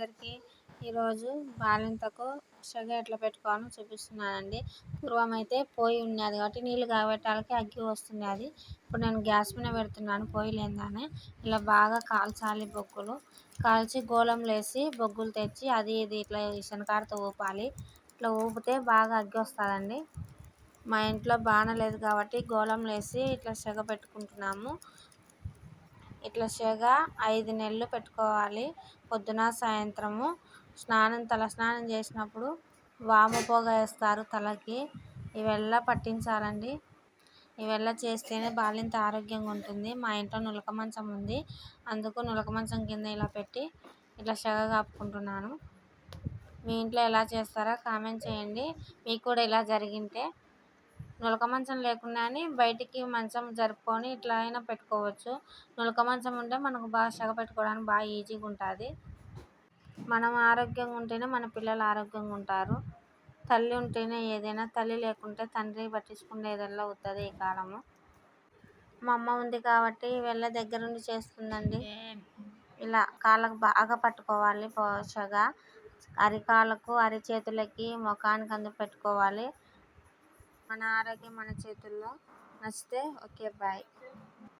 అందరికీ ఈరోజు బాలింతకు సెగ ఎట్లా పెట్టుకోవాలో చూపిస్తున్నానండి. పూర్వం అయితే పొయ్యి ఉన్నది కాబట్టి నీళ్ళు కాబట్టాలకి అగ్గి వస్తుంది అది ఇప్పుడు నేను గ్యాస్ మీద పెడుతున్నాను పొయ్యి లేదానే ఇలా బాగా కాల్చాలి బొగ్గులు. కాల్చి గోళం వేసి బొగ్గులు తెచ్చి అది ఇది ఇట్లా శనకాడతో ఊపాలి. ఇట్లా ఊపితే బాగా అగ్గి వస్తుందండి. మా ఇంట్లో బాణ లేదు కాబట్టి గోళం వేసి ఇట్లా సెగ పెట్టుకుంటున్నాము. ఇట్లా సెగ ఐదు నెలలు పెట్టుకోవాలి. పొద్దున సాయంత్రము స్నానం తల స్నానం చేసినప్పుడు వాము పొగ వేస్తారు తలకి. ఇవెల్లా పట్టించాలండి. ఇవెల్లా చేస్తేనే బాలింత ఆరోగ్యంగా ఉంటుంది. మా ఇంట్లో నులక మంచం ఉంది. అందుకు నులక మంచం కింద ఇలా పెట్టి ఇట్లా సెగ కాపుకుంటున్నాను. మీ ఇంట్లో ఎలా చేస్తారో కామెంట్ చేయండి. మీకు కూడా ఇలా జరిగింటే నులక మంచం లేకుండానే బయటికి మంచం జరుపుకొని ఇట్లా అయినా పెట్టుకోవచ్చు. నులక మంచం ఉంటే మనకు బాగా సెగ పెట్టుకోవడానికి బాగా ఈజీగా ఉంటుంది. మనం ఆరోగ్యంగా ఉంటేనే మన పిల్లలు ఆరోగ్యంగా ఉంటారు. తల్లి ఉంటేనే ఏదైనా తల్లి లేకుంటే తండ్రి పట్టించుకునేదల్లా అవుతుంది ఈ కాలము. మా అమ్మ ఉంది కాబట్టి వెళ్ళ దగ్గరుండి చేస్తుందండి. ఇలా కాళ్ళకు బాగా పట్టుకోవాలి పోషగా అరికాళ్ళకు అరిచేతులకి ముఖానికి అందుకు పెట్టుకోవాలి. మన ఆరోగ్యం మన చేతుల్లో. నచ్చితే ఓకే బాయ్.